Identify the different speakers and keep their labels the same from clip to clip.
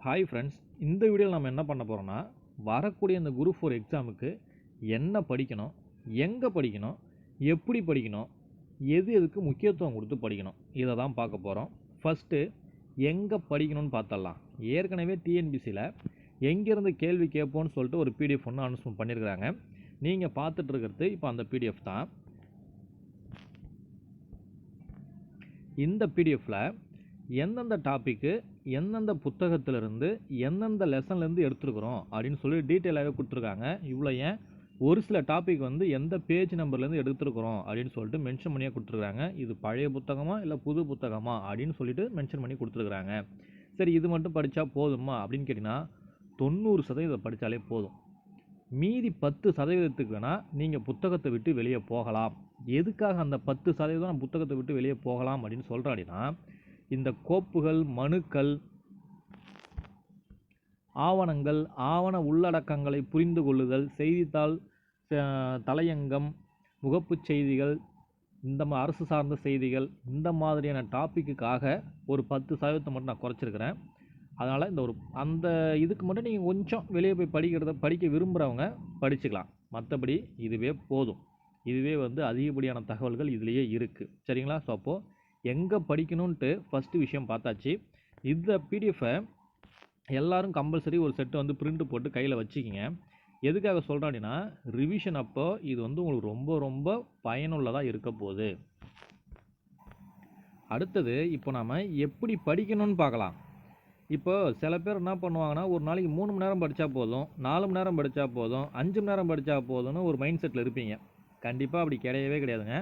Speaker 1: Hi friends இந்த வீடியோவில் நம்ம என்ன பண்ண போகிறோன்னா வரக்கூடிய இந்த குரூப் ஃபோர் எக்ஸாமுக்கு என்ன படிக்கணும் எங்கே படிக்கணும் எப்படி படிக்கணும் எது எதுக்கு முக்கியத்துவம் கொடுத்து படிக்கணும் இதை தான் பார்க்க போகிறோம் ஃபஸ்ட்டு எங்கே படிக்கணும்னு பார்த்தரலாம் ஏற்கனவே டிஎன்பிசியில் எங்கேருந்து கேள்வி கேட்போன்னு சொல்லிட்டு ஒரு பிடிஎஃப் ஒன்று அனௌன்ஸ்மெண்ட் பண்ணியிருக்கிறாங்க. நீங்கள் பார்த்துட்ருக்கிறது இப்போ அந்த பிடிஎஃப் தான். இந்த பிடிஎஃப்பில் எந்தெந்த டாப்பிக்கு எந்தெந்த புத்தகத்திலிருந்து எந்தெந்த லெசன்லேருந்து எடுத்துருக்குறோம் அப்படின்னு சொல்லி டீட்டெயிலாகவே கொடுத்துருக்காங்க. இவ்வளோ ஏன்? ஒரு சில டாபிக் வந்து எந்த பேஜ் நம்பர்லேருந்து எடுத்துருக்குறோம் அப்படின்னு சொல்லிட்டு மென்ஷன் பண்ணியே கொடுத்துருக்காங்க. இது பழைய புத்தகமா இல்லை புது புத்தகமா அப்படின்னு சொல்லிட்டு மென்ஷன் பண்ணி கொடுத்துருக்குறாங்க. சரி இது மட்டும் படித்தா போதுமா அப்படின்னு கேட்டிங்கன்னா தொண்ணூறு சதவீதம் படித்தாலே போதும். மீதி பத்து சதவீதத்துக்கு வேணால் நீங்கள் புத்தகத்தை விட்டு வெளியே போகலாம். எதுக்காக அந்த பத்து சதவீதம் நான் புத்தகத்தை விட்டு வெளியே போகலாம் அப்படின்னு சொல்கிறேன் அப்படின்னா இந்த கோப்புகள் மனுக்கள் ஆவணங்கள் ஆவண உள்ளடக்கங்களை புரிந்து கொள்ளுதல் செய்தித்தாள் தலையங்கம் முகப்புச் செய்திகள் இந்த மா அரசு சார்ந்த செய்திகள் இந்த மாதிரியான டாப்பிக்குக்காக ஒரு பத்து சதவீதத்தை மட்டும் நான் குறைச்சிருக்கிறேன். அதனால் இந்த ஒரு அந்த இதுக்கு மட்டும் நீங்கள் கொஞ்சம் வெளியே போய் படிக்கிறத படிக்க விரும்புகிறவங்க படிச்சுக்கலாம். மற்றபடி இதுவே போதும். இதுவே வந்து அதிகப்படியான தகவல்கள் இதுலேயே இருக்குது சரிங்களா? ஸோ அப்போது எங்கே படிக்கணுன்ட்டு ஃபஸ்ட்டு விஷயம் பார்த்தாச்சு. இந்த பிடிஎஃபை எல்லோரும் கம்பல்சரி ஒரு செட்டு வந்து பிரிண்ட் போட்டு கையில் வச்சுக்கிங்க. எதுக்காக சொல்கிறேன் அப்படின்னா ரிவிஷன் அப்போ இது வந்து உங்களுக்கு ரொம்ப ரொம்ப பயனுள்ளதாக இருக்க போகுது. அடுத்தது இப்போ நாம் எப்படி படிக்கணும்னு பார்க்கலாம். இப்போ சில பேர் என்ன பண்ணுவாங்கன்னா ஒரு நாளைக்கு மூணு மணி நேரம் படித்தா போதும் நாலு மணி நேரம் படித்தா போதும் அஞ்சு மணி நேரம் படித்தா போதும்னு ஒரு மைண்ட் செட்டில் இருப்பீங்க. கண்டிப்பாக அப்படி கிடையவே கிடையாதுங்க.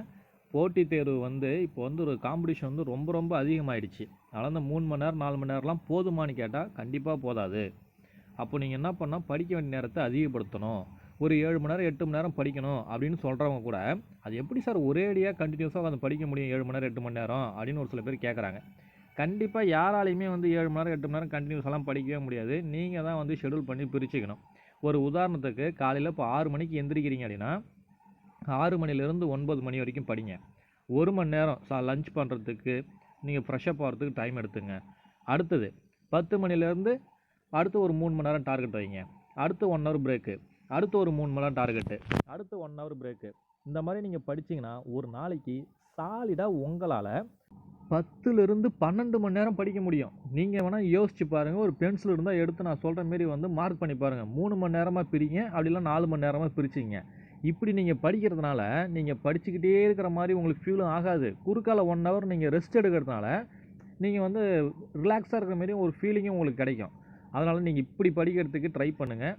Speaker 1: போட்டித் தேர்வு வந்து இப்போ வந்து ஒரு காம்படிஷன் வந்து ரொம்ப ரொம்ப அதிகமாகிடுச்சு அதனால் அந்த மூணு மணி நேரம் நாலு மணி நேரம்லாம் போதுமான்னு கேட்டால் கண்டிப்பாக போதாது. அப்போ நீங்கள் என்ன பண்ணால் படிக்க வேண்டிய நேரத்தை அதிகப்படுத்தணும். ஒரு ஏழு மணி நேரம் எட்டு மணி நேரம் படிக்கணும் அப்படின்னு சொல்கிறவங்க கூட அது எப்படி சார் ஒரே அடியாக கண்டினியூஸாக உட்காந்து படிக்க முடியும்? ஏழு மணி நேரம் எட்டு மணி நேரம்? அப்படின்னு ஒரு சில பேர் கேட்குறாங்க கண்டிப்பாக யாராலையுமே வந்து ஏழு மணி நேரம் எட்டு மணி நேரம் கண்டினியூஸெல்லாம் படிக்கவே முடியாது. நீங்கள் தான் வந்து ஷெடியூல் பண்ணி பிரிச்சுக்கணும். ஒரு உதாரணத்துக்கு காலையில் இப்போ ஆறு மணிக்கு எந்திரிக்கிறீங்க அப்படின்னா ஆறு மணிலேருந்து ஒன்பது மணி வரைக்கும் படிங்க. ஒரு மணி நேரம் சா லஞ்ச் பண்ணுறதுக்கு நீங்கள் ஃப்ரெஷ்ஷப் ஆகிறதுக்கு டைம் எடுத்துங்க. அடுத்தது பத்து மணிலேருந்து அடுத்து ஒரு மூணு மணி நேரம் டார்கெட் வைங்க. அடுத்து ஒன் ஹவர் பிரேக்கு அடுத்து ஒரு மூணு மணி நேரம் டார்கெட்டு அடுத்து ஒன் ஹவர் பிரேக்கு இந்த மாதிரி நீங்கள் படிச்சிங்கன்னா ஒரு நாளைக்கு சாலிடாக உங்களால் பத்துலேருந்து பன்னெண்டு மணி நேரம் படிக்க முடியும். நீங்கள் வேணால் யோசிச்சு பாருங்கள் ஒரு பென்சில் இருந்தால் எடுத்து நான் சொல்கிற மாரி வந்து மார்க் பண்ணி பாருங்கள் மூணு மணி நேரமாக பிரிங்க. அப்படிலாம் நாலு மணி நேரமாக பிரிச்சிங்க. இப்படி நீங்கள் படிக்கிறதுனால நீங்கள் படிச்சுக்கிட்டே இருக்கிற மாதிரி உங்களுக்கு ஃபீலும் ஆகாது. குறுக்கால ஒன் ஹவர் நீங்கள் ரெஸ்ட் எடுக்கிறதுனால நீங்கள் வந்து ரிலாக்ஸாக இருக்கிற மாதிரியும் ஒரு ஃபீலிங்கும் உங்களுக்கு கிடைக்கும். அதனால் நீங்கள் இப்படி படிக்கிறதுக்கு ட்ரை பண்ணுங்கள்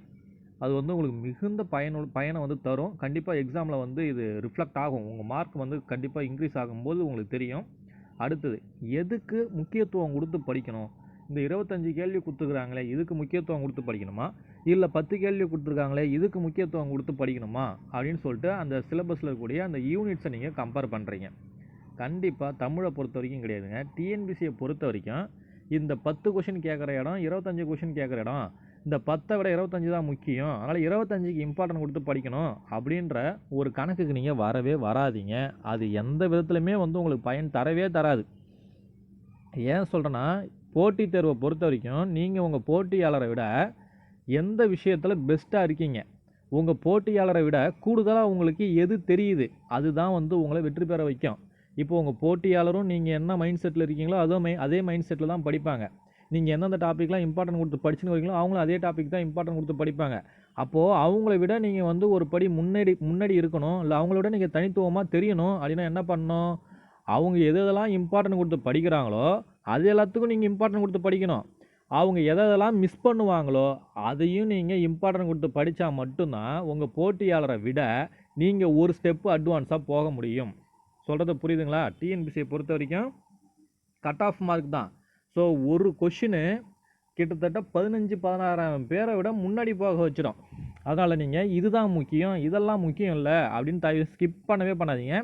Speaker 1: அது வந்து உங்களுக்கு மிகுந்த பயனுள்ள பயனை வந்து தரும். கண்டிப்பாக எக்ஸாமில் வந்து இது ரிஃப்ளெக்ட் ஆகும். உங்கள் மார்க் வந்து கண்டிப்பாக இன்க்ரீஸ் ஆகும்போது உங்களுக்கு தெரியும். அடுத்தது எதுக்கு முக்கியத்துவம் கொடுத்து படிக்கணும்? இந்த இருபத்தஞ்சி கேள்வி கொடுத்துருக்குறாங்களே இதுக்கு முக்கியத்துவம் கொடுத்து படிக்கணுமா? இல்லை பத்து கேள்வி கொடுத்துருக்காங்களே இதுக்கு முக்கியத்துவம் கொடுத்து படிக்கணுமா? அப்படின்னு சொல்லிட்டு அந்த சிலபஸில் இருக்கக்கூடிய அந்த யூனிட்ஸை நீங்கள் கம்பேர் பண்ணுறீங்க கண்டிப்பாக தமிழை பொறுத்த வரைக்கும் கிடையாதுங்க. டிஎன்பிசியை பொறுத்த வரைக்கும் இந்த பத்து கொஷின் கேட்குற இடம் இருபத்தஞ்சி கொஷின் கேட்குற இடம் இந்த பத்தை விட இருபத்தஞ்சி தான் முக்கியம். அதனால் இருபத்தஞ்சிக்கு இம்பார்ட்டன்ட் கொடுத்து படிக்கணும் அப்படின்ற ஒரு கணக்குக்கு நீங்கள் வரவே வராதீங்க. அது எந்த விதத்துலையுமே வந்து உங்களுக்கு பயன் தரவே தராது. ஏன் சொல்கிறேன்னா போட்டித் தேர்வை பொறுத்த வரைக்கும் நீங்கள் உங்கள் போட்டியாளரை விட எந்த விஷயத்தில் பெஸ்ட்டாக இருக்கீங்க? உங்கள் போட்டியாளரை விட கூடுதலாக உங்களுக்கு எது தெரியுது? அதுதான் வந்து உங்களை வெற்றி பெற வைக்கும். இப்போ உங்கள் போட்டியாளரும் நீங்கள் என்ன மைண்ட் செட்டில் இருக்கீங்களோ அதோ மை அதே மைண்ட் செட்டில் தான் படிப்பாங்க. நீங்கள் எந்தெந்த டாப்பிக்லாம் இம்பார்ட்டன்ட் கொடுத்து படிச்சுன்னு வரீங்களோ அவங்களும் அதே டாபிக் தான் இம்பார்ட்டன்ட் கொடுத்து படிப்பாங்க. அப்போது அவங்கள விட நீங்கள் வந்து ஒரு படி முன்னாடி முன்னாடி இருக்கணும். இல்லை அவங்கள விட நீங்கள் தனித்துவமாக தெரியணும். அப்படின்னா என்ன பண்ணணும்? அவங்க எது எதெல்லாம் இம்பார்ட்டன்ட் கொடுத்து படிக்கிறாங்களோ அது எல்லாத்துக்கும் நீங்கள் இம்பார்ட்டன்ட் கொடுத்து படிக்கணும். அவங்க எதை எதெல்லாம் மிஸ் பண்ணுவாங்களோ அதையும் நீங்கள் இம்பார்ட்டன்ட் கொடுத்து படித்தா மட்டும்தான் உங்கள் போட்டியாளரை விட நீங்கள் ஒரு ஸ்டெப்பு அட்வான்ஸாக போக முடியும். சொல்கிறது புரியுதுங்களா? டிஎன்பிசியை பொறுத்த வரைக்கும் கட் ஆஃப் மார்க் தான். ஸோ ஒரு கொஷினு கிட்டத்தட்ட பதினஞ்சு பதினாறாயிரம் பேரை விட முன்னாடி போக வச்சிடும். அதனால் நீங்கள் இதுதான் முக்கியம் இதெல்லாம் முக்கியம் இல்லை அப்படின்னு தயவு ஸ்கிப் பண்ணவே பண்ணாதீங்க.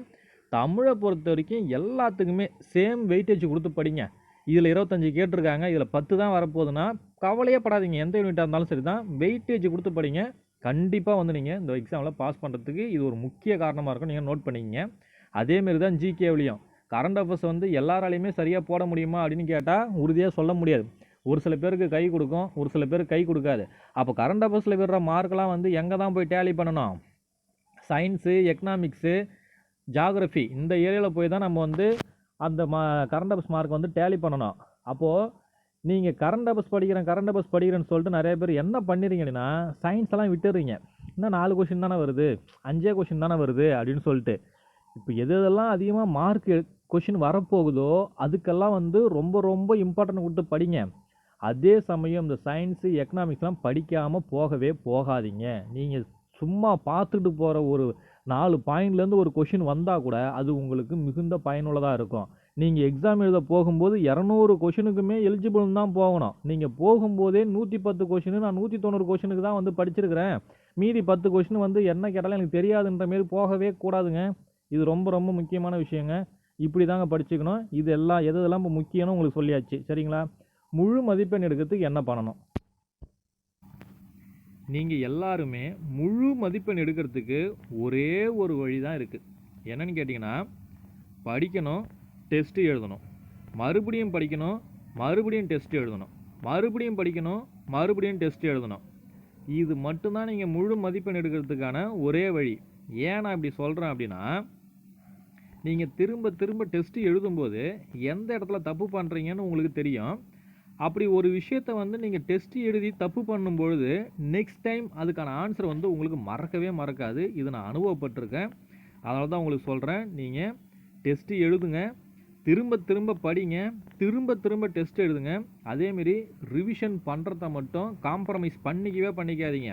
Speaker 1: தமிழை பொறுத்த வரைக்கும் எல்லாத்துக்குமே சேம் வெயிட்டேஜ் கொடுத்து படிங்க. இதில் இருபத்தஞ்சி கேட்டிருக்காங்க. இதில் பத்து தான் வரப்போகுதுன்னா கவலையே படாதீங்க. எந்த யூனிட்டாக இருந்தாலும் சரி தான். வெயிட்டேஜ் கொடுத்து படிங்க. கண்டிப்பாக வந்து நீங்கள் இந்த எக்ஸாமில் பாஸ் பண்ணுறதுக்கு இது ஒரு முக்கிய காரணமாக இருக்கும். நீங்கள் நோட் பண்ணிக்கங்க. அதேமாரி தான் ஜிகேவிலையும் கரண்ட் அஃபேர்ஸ் வந்து எல்லாராலையுமே சரியாக போட முடியுமா அப்படின்னு கேட்டால் உறுதியாக சொல்ல முடியாது. ஒரு சில பேருக்கு கை கொடுக்கும் ஒரு சில பேருக்கு கை கொடுக்காது. அப்போ கரண்ட் அஃபேர்ஸில் விடுற மார்க்கெலாம் வந்து எங்கே தான் போய் டேலி பண்ணணும்? சயின்ஸு எக்கனாமிக்ஸு ஜாகிரஃபி இந்த ஏரியாவில் போய் தான் நம்ம வந்து அந்த மா கரண்ட் அபஸ் மார்க் வந்து டேலி பண்ணணும். அப்போது நீங்கள் கரண்ட் அபஸ் படிக்கிறேன் கரண்ட் அபஸ் படிக்கிறேன்னு சொல்லிட்டு நிறைய பேர் என்ன பண்ணிடுறீங்கன்னா சயின்ஸ் எல்லாம் விட்டுறீங்க இன்னும் நாலு கொஷின் தானே வருது. அஞ்சே கொஷின் தானே வருது அப்படின்னு சொல்லிட்டு. இப்போ எது எதெல்லாம் அதிகமாக மார்க் கொஷின் வரப்போகுதோ அதுக்கெல்லாம் வந்து ரொம்ப ரொம்ப இம்பார்ட்டன்ட் கொடுத்து படிங்க. அதே சமயம் இந்த சயின்ஸு எக்கனாமிக்ஸ்லாம் படிக்காமல் போகவே போகாதீங்க. நீங்கள் சும்மா பார்த்துட்டு போகிற ஒரு நாலு பாயிண்ட்லேருந்து ஒரு கொஷின் வந்தால் கூட அது உங்களுக்கு மிகுந்த பயனுள்ளதாக இருக்கும். நீங்கள் எக்ஸாம் எழுத போகும்போது இரநூறு கொஷினுக்குமே எலிஜிபிள் தான் போகணும். நீங்கள் போகும்போதே நூற்றி பத்து கொஷினு நான் நூற்றி தொண்ணூறு கொஷினுக்கு தான் வந்து படிச்சிருக்கிறேன். மீதி பத்து கொஷின் வந்து என்ன கேட்டாலும் எனக்கு தெரியாதுன்ற மாரி போகவே கூடாதுங்க. இது ரொம்ப ரொம்ப முக்கியமான விஷயங்க. இப்படி தாங்க படிச்சுக்கணும். இது எல்லாம் எது எதெல்லாம் இப்போ முக்கியம்னு உங்களுக்கு சொல்லியாச்சு. சரிங்களா? முழு மதிப்பெண் எடுக்கிறதுக்கு என்ன பண்ணணும்? நீங்கள் எல்லாருமே முழு மதிப்பெண் எடுக்கிறதுக்கு ஒரே ஒரு வழி தான் இருக்குது என்னென்னு கேட்டிங்கன்னா படிக்கணும் டெஸ்ட்டு எழுதணும். மறுபடியும் படிக்கணும் மறுபடியும் டெஸ்ட்டு எழுதணும். மறுபடியும் படிக்கணும் மறுபடியும் டெஸ்ட் எழுதணும். இது மட்டும்தான் நீங்கள் முழு மதிப்பெண் எடுக்கிறதுக்கான ஒரே வழி. ஏன் நான் இப்படி சொல்கிறேன் அப்படின்னா நீங்கள் திரும்ப திரும்ப டெஸ்ட்டு எழுதும்போது எந்த இடத்துல தப்பு பண்ணுறீங்கன்னு உங்களுக்கு தெரியும். அப்படி ஒரு விஷயத்த வந்து நீங்கள் டெஸ்ட் எழுதி தப்பு பண்ணும்பொழுது நெக்ஸ்ட் டைம் அதுக்கான ஆன்சர் வந்து உங்களுக்கு மறக்கவே மறக்காது. இது நான் அனுபவப்பட்டிருக்கேன். அதனால தான் உங்களுக்கு சொல்கிறேன் நீங்கள் டெஸ்ட்டு எழுதுங்க. திரும்ப திரும்ப படிங்க. திரும்ப திரும்ப டெஸ்ட் எழுதுங்க. அதேமாரி ரிவிஷன் பண்ணுறத மட்டும் காம்ப்ரமைஸ் பண்ணிக்கவே பண்ணிக்காதீங்க.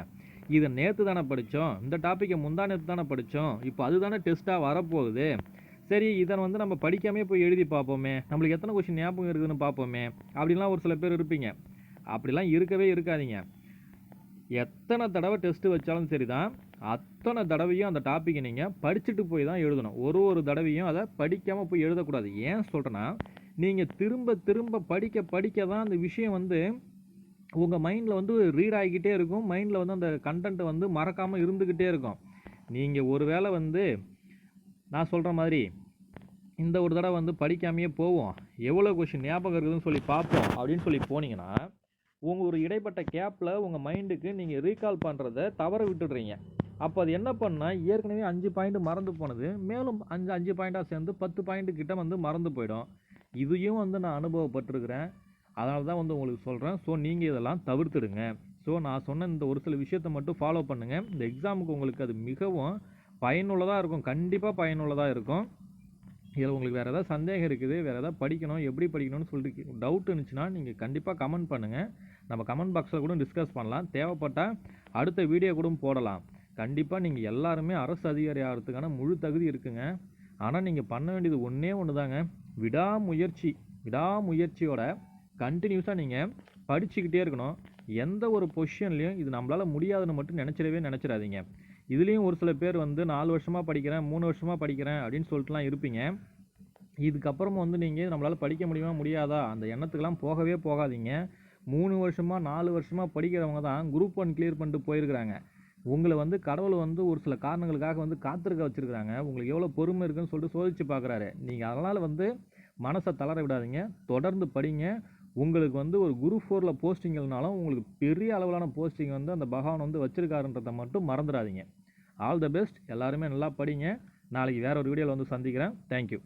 Speaker 1: இதை நேற்று தானே படித்தோம் இந்த டாப்பிக்கை முந்தா நேற்று தானே படித்தோம் இப்போ அதுதானே டெஸ்ட்டாக வரப்போகுது. சரி இதை வந்து நம்ம படிக்காமே போய் எழுதி பார்ப்போமே. நம்மளுக்கு எத்தனை கொஷின் ஞாபகம் இருக்குதுன்னு பார்ப்போமே. அப்படின்லாம் ஒரு சில பேர் இருப்பீங்க. அப்படிலாம் இருக்கவே இருக்காதீங்க. எத்தனை தடவை டெஸ்ட்டு வச்சாலும் சரி தான் அத்தனை தடவையும் அந்த டாப்பிக்கை நீங்கள் படிச்சுட்டு போய் தான் எழுதணும். ஒரு ஒரு தடவையும் அதை படிக்காமல் போய் எழுதக்கூடாது. ஏன் சொல்கிறேன்னா நீங்கள் திரும்ப திரும்ப படிக்க படிக்க தான் அந்த விஷயம் வந்து உங்கள் மைண்டில் வந்து ரீட் ஆகிக்கிட்டே இருக்கும். மைண்டில் வந்து அந்த கண்டென்ட்டை வந்து மறக்காமல் இருந்துக்கிட்டே இருக்கும். நீங்கள் ஒரு வேளை வந்து நான் சொல்கிற மாதிரி இந்த ஒரு தடவை வந்து படிக்காமையே போவோம். எவ்வளோ கொஷின் ஞாபகம் இருக்குதுன்னு சொல்லி பார்ப்போம் அப்படின்னு சொல்லி போனீங்கன்னா உங்கள் ஒரு இடைப்பட்ட கேப்பில் உங்கள் மைண்டுக்கு நீங்கள் ரீகால் பண்ணுறத தவற விட்டுடுறீங்க. அப்போ அது என்ன பண்ணால் ஏற்கனவே அஞ்சு பாயிண்ட் மறந்து போனது மேலும் அஞ்சு அஞ்சு பாயிண்ட்டாக சேர்ந்து பத்து பாயிண்ட் கிட்ட வந்து மறந்து போயிடும். இதையும் வந்து நான் அனுபவப்பட்டிருக்கிறேன். அதனால தான் வந்து உங்களுக்கு சொல்கிறேன் ஸோ நீங்கள் இதெல்லாம் தவிர்த்துடுங்க. ஸோ நான் சொன்ன இந்த ஒரு சில விஷயத்தை மட்டும் ஃபாலோ பண்ணுங்கள் இந்த எக்ஸாமுக்கு உங்களுக்கு அது மிகவும் பயனுள்ளதாக இருக்கும். கண்டிப்பாக பயனுள்ளதாக இருக்கும். இதில் உங்களுக்கு வேறு ஏதாவது சந்தேகம் இருக்குது வேறு ஏதாவது படிக்கணும் எப்படி படிக்கணும்னு சொல்லிட்டு டவுட் இருந்துச்சுன்னா நீங்கள் கண்டிப்பாக கமெண்ட் பண்ணுங்கள் நம்ம கமெண்ட் பாக்ஸில் கூட டிஸ்கஸ் பண்ணலாம். தேவைப்பட்டால் அடுத்த வீடியோ கூட போடலாம். கண்டிப்பாக நீங்கள் எல்லாருமே அரசு அதிகாரி ஆகிறதுக்கான முழு தகுதி இருக்குங்க. ஆனால் நீங்கள் பண்ண வேண்டியது ஒன்றே ஒன்று தாங்க விடாமுயற்சி விடாமுயற்சியோட கண்டினியூஸாக நீங்கள் படிச்சுக்கிட்டே இருக்கணும். எந்த ஒரு பொசிஷன்லேயும் இது நம்மளால் முடியாதுன்னு மட்டும் நினச்சிடவே நினச்சிடாதீங்க. இதுலேயும் ஒரு சில பேர் வந்து நாலு வருஷமாக படிக்கிறேன் மூணு வருஷமாக படிக்கிறேன் அப்படின்னு சொல்லிட்டுலாம் இருப்பீங்க. இதுக்கப்புறமும் வந்து நீங்கள் நம்மளால் படிக்க முடியுமா முடியாதா? அந்த எண்ணத்துக்கெல்லாம் போகவே போகாதீங்க. மூணு வருஷமாக நாலு வருஷமாக படிக்கிறவங்க தான் குரூப் ஒன் கிளியர் பண்ணிட்டு போயிருக்கிறாங்க. உங்களை வந்து கடவுள் வந்து ஒரு சில காரணங்களுக்காக வந்து காத்திருக்க வச்சுருக்குறாங்க. உங்களுக்கு எவ்வளோ பொறுமை இருக்குன்னு சொல்லிட்டு சோதிச்சு பார்க்குறாரு. நீங்கள் அதனால் வந்து மனசை தளர விடாதீங்க. தொடர்ந்து படிங்க. உங்களுக்கு வந்து ஒரு குரு ஃபோரில் போஸ்டிங் இல்லைனாலும் உங்களுக்கு பெரிய அளவிலான போஸ்டிங் வந்து அந்த பகவான் வந்து வச்சுருக்காருன்றதை மட்டும் மறந்துடாதீங்க. ஆல் த பெஸ்ட் எல்லாருமே நல்லா படிங்க. நாளைக்கு வேறு ஒரு வீடியோவில் வந்து சந்திக்கிறேன். தேங்க்யூ